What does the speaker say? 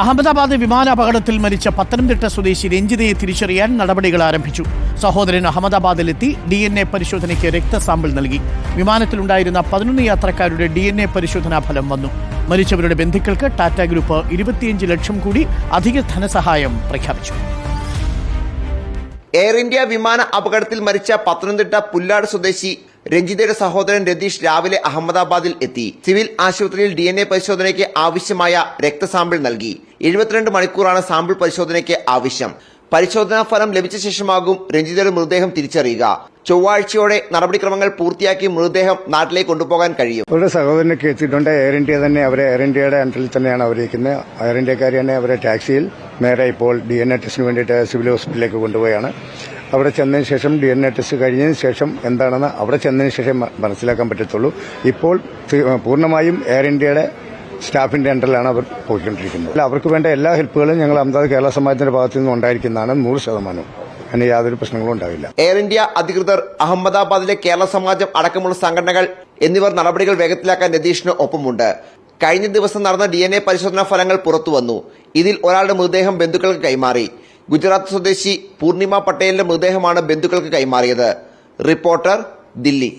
അഹമ്മദാബാദ് വിമാന അപകടത്തിൽ മരിച്ച പത്തനംതിട്ട സ്വദേശി രഞ്ജിതയെ തിരിച്ചറിയാൻ നടപടികൾ ആരംഭിച്ചു. സഹോദരൻ അഹമ്മദാബാദിലെത്തി ഡി എൻ എ പരിശോധനയ്ക്ക് രക്തസാമ്പിൾ നൽകി. വിമാനത്തിലുണ്ടായിരുന്ന പതിനൊന്ന് യാത്രക്കാരുടെ ഡി എൻ എ പരിശോധനാ ഫലം വന്നു. മരിച്ചവരുടെ ബന്ധുക്കൾക്ക് ടാറ്റ ഗ്രൂപ്പ് ഇരുപത്തിയഞ്ച് ലക്ഷം കൂടി അധിക ധനസഹായം പ്രഖ്യാപിച്ചു. എയർ ഇന്ത്യ വിമാന അപകടത്തിൽ മരിച്ച പത്തനംതിട്ട പുല്ലാട് സ്വദേശി രഞ്ജിതയുടെ സഹോദരൻ രതീഷ് രാവിലെ അഹമ്മദാബാദിൽ എത്തി. സിവിൽ ആശുപത്രിയിൽ ഡി എൻ എ പരിശോധനയ്ക്ക് ആവശ്യമായ രക്തസാമ്പിൾ നൽകി. എഴുപത്തിരണ്ട് മണിക്കൂറാണ് സാമ്പിൾ പരിശോധനയ്ക്ക് ആവശ്യം. പരിശോധനാ ഫലം ലഭിച്ച ശേഷമാകും രഞ്ജിതയുടെ മൃതദേഹം തിരിച്ചറിയുക. ചൊവ്വാഴ്ചയോടെ നടപടിക്രമങ്ങൾ പൂർത്തിയാക്കി മൃതദേഹം നാട്ടിലേക്ക് കൊണ്ടുപോകാൻ കഴിയും. അവരുടെ സഹോദരനൊക്കെ എത്തിയിട്ടുണ്ട് എയർ ഇന്ത്യ തന്നെ അവരെ എയർ ഇന്ത്യയുടെ അണ്ടറിൽ തന്നെയാണ് അവരിക്കുന്നത് എയർ ഇന്ത്യക്കാർ തന്നെ അവരെ ടാക്സിയിൽ നേരെ ഇപ്പോൾ ഡി എൻ എ ടെസ്റ്റിന് വേണ്ടിയിട്ട് സിവിൽ ഹോസ്പിറ്റലിലേക്ക് കൊണ്ടുപോയാണ്. അവിടെ ചെന്നതിന് ശേഷം ഡി എൻ എ ടെസ്റ്റ് കഴിഞ്ഞതിന് ശേഷം എന്താണെന്ന് അവിടെ ചെന്നതിന് ശേഷം മനസ്സിലാക്കാൻ പറ്റത്തുള്ളൂ. ഇപ്പോൾ പൂർണമായും എയർ ഇന്ത്യയുടെ സ്റ്റാഫിന്റെ അണ്ടറിലാണ് അവർ പോയിക്കൊണ്ടിരിക്കുന്നത്. അല്ല, അവർക്ക് വേണ്ട എല്ലാ ഹെൽപ്പുകളും ഞങ്ങൾ അഹമ്മദാബാദ് കേരള സമാജത്തിന്റെ ഭാഗത്തു നിന്ന് ഉണ്ടായിരിക്കുന്നതാണ് നൂറ് ശതമാനവും അതിന് യാതൊരു പ്രശ്നങ്ങളും ഉണ്ടാവില്ല. എയർ ഇന്ത്യ അധികൃതർ അഹമ്മദാബാദിലെ കേരള സമാജം അടക്കമുള്ള സംഘടനകൾ എന്നിവർ നടപടികൾ വേഗത്തിലാക്കാൻ രതീഷിന് ഒപ്പമുണ്ട്. കഴിഞ്ഞ ദിവസം നടന്ന ഡി എൻ എ പരിശോധനാ ഫലങ്ങൾ പുറത്തുവന്നു ഇതിൽ ഒരാളുടെ മൃതദേഹം ബന്ധുക്കൾക്ക് കൈമാറി. ഗുജറാത്ത് സ്വദേശി പൂർണിമ പട്ടേലിന്റെ മൃതദേഹമാണ് ബന്ധുക്കൾക്ക് കൈമാറിയത്. റിപ്പോർട്ടർ ദില്ലി.